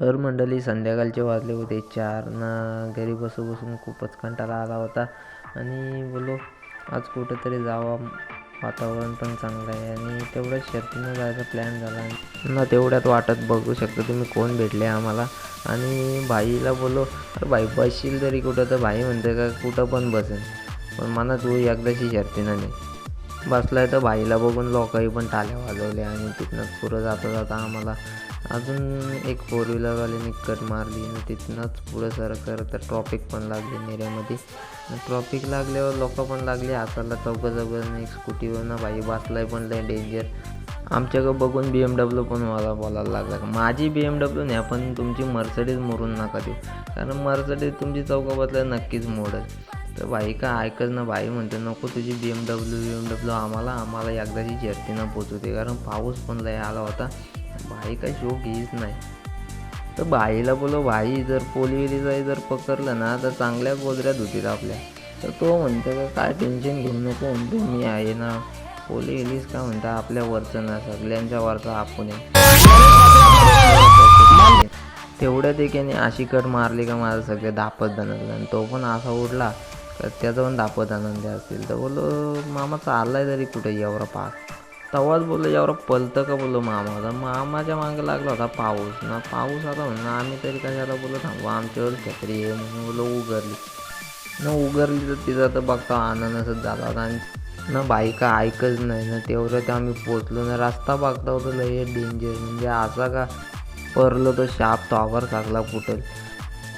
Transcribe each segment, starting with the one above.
तर मंडळी संध्याकाळचे वाजले होते. चार ना घरी बसू बसून खूपच कंटाळा आला होता. आणि बोलो आज कुठंतरी जावा. वातावरण पण चांगलं आहे आणि तेवढ्याच शर्तीनं जायचा प्लॅन झाला. ना तेवढ्यात वाटत बघू शकता तुम्ही कोण भेटले आम्हाला. आणि भाईला बोलो अरे भाई बसशील तरी कुठं? तर भाई म्हणते का कुठं पण बसेन. पण मला तू एकदाशी शर्तीनं नाही बसलाय तर भाईला बघून लोकही पण टाल्या वाजवल्या आणि तिथनंच पुढं जाता जाता आम्हाला अजून एक फोर व्हीलरवाल्याने कट मारली आणि तिथनंच पुढं सर तर ट्रॉफिक पण लागली नेऱ्यामध्ये. ट्रॉफिक लागल्यावर लोक पण लागली. हाताला चौघं चौघं एक स्कूटीवरनं बाई वाचलाय पण लय डेंजर आमच्याकडं बघून बी एम डब्ल्यू पण मला बोलायला लागला माझी बी एम डब्ल्यू नाही पण तुमची मर्सडीज मोडून नका देऊ. कारण मर्सडीज तुमची चौका बदल्या नक्कीच मोडल तर भाई का ऐकच ना भाई म्हणते नको तुझी B M W B M W आम्हाला आम्हाला एकदाची शर्तीनं पोचवते कारण पाऊस पण लय आला होता. बाई काय शो घेईच नाही. तर बाईला बोलो भाई जर पोलिवलीचा जर पकडलं ना तर चांगल्या गोदऱ्या धुतील आपल्या. तर तो म्हणतो का काय टेन्शन घेऊ नको म्हणतो मी आहे ना पोली इलीस का म्हणता आपल्या वरचं ना सगळ्यांच्या वरचा आपण तेवढ्या तेवढ्यात अशी कट मारली का माझं सगळे दापत जाणार आणि तो पण असा उडला तर त्याचं पण दापत आनंद असतील. तर बोलो मामा चाललाय तरी कुठे एवढा पाक? तेव्हाच बोललो यावर पलतं का? बोललो मामा तर मामाच्या मागं लागला होता पाऊस ना पाऊस आता म्हणून आम्ही तरी कशाला बोललो थांबू आमच्यावर छत्री आहे म्हणून बोललो उघडली. न उघडली तर तिचा तर बघता आनंदच झाला होता आणि ना बाईका ऐकच नाही ना तेवढं ते आम्ही पोचलो ना रस्ता बघता होतो लय डेंजर म्हणजे असा का परलो तो शाप तॉवर सागला फुटल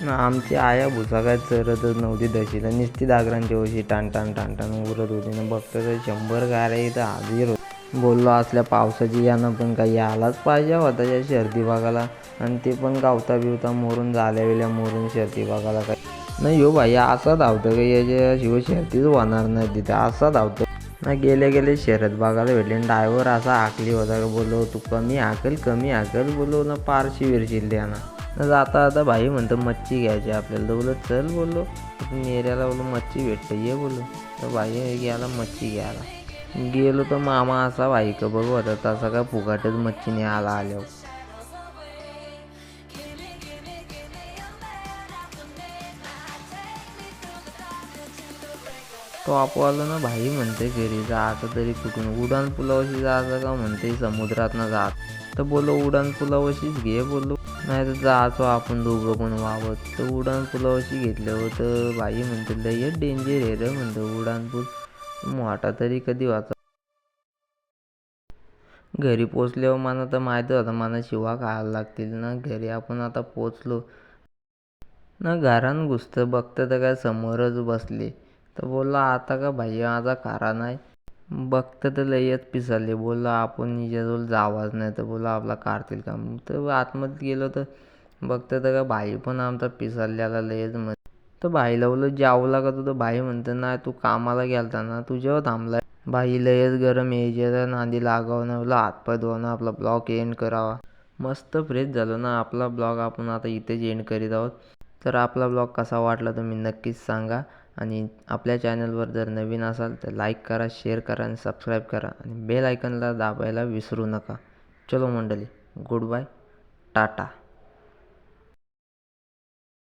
ना आमची आया भुसा काय चरतच नव्हती दशीला नुसती दागरांच्या ओशी टाण टाण टाण टाण उरत होती ना बघता तर शंभर गाड्या इथं हाजीर होती बोललो असल्या पावसाची यानं पण काही यायलाच पाहिजे होता या शर्दी भागाला आणि ते पण गावता बिवता मोरून झाल्या वेळेला मोरून शर्दी भागाला काही नाही हो भाई असा धावतं का? याच्या शिव शर्तीच होणार नाही तिथे. असा धावतं. ना गेले गेले शरद बघायला भेटले. आणि ड्रायव्हर असा हाकली होता का? बोललो तू कमी हाकल कमी हाकल. बोललो ना पारशी विरशील द्या ना जाता आता भाई म्हणतो मच्छी घ्यायची आपल्याला. तर बोललो चल बोललो. नेऱ्याला बोललो मच्छी भेटतं. ये बोललो. तर भाई घ्यायला मच्छी घ्यायला. गेलो तर मामा असा भाई का बघू आता तसा काय फुगाटच मच्छी न्यायला आल्यावर. तो आपोआला ना भाई म्हणते घरी जा आता तरी कुठून? उडान पुलावशी जायचं का म्हणते? समुद्रात ना जात. तर बोलो उडान पुलावशीच घे बोललो. नाही तर जायचो आपण दोघं पण वावत तर उडान पुलावशी घेतलं होतं भाई म्हणते लय डेंजर आहे रे म्हणतो उडान पूल मोठा तरी कधी वाचा. घरी पोचल्यावर मला तर माहिती होतं मला शिवा खायला लागतील. ना घरी आपण आता पोचलो. ना घरान घुसतं बघतं तर काय समोरच बसले. तर बोलला आता का भाई माझा खारा नाही? बघतं तर लयच पिसाले. बोलला आपण निजाजवळ जावाच नाही. तर बोला आपला काढतील का? तर आतमध्ये गेलो तर बघतं तर का भाई पण आमचा पिसाल्याला लयच म्हण तर भाईला बोललो जावला का तू तर भाई म्हणतं नाही तू कामाला गेलता ना तुझ्यावर थांबलाय. भाई लयच गरम यायचे नांदी लागावं ना बोला हातपाय धुवणं आपला ब्लॉग एंड करावा. मस्त फ्रेश झालो ना. आपला ब्लॉग आपण आता इथेच एंड करीत आहोत. तर आपला ब्लॉग कसा वाटला तुम्ही नक्कीच सांगा. आणि आपल्या चॅनलवर जर नवीन असाल तर लाईक करा शेअर करा आणि सबस्क्राईब करा. आणि बेल आयकनला दाबायला विसरू नका. चलो मंडळी गुड बाय टाटा.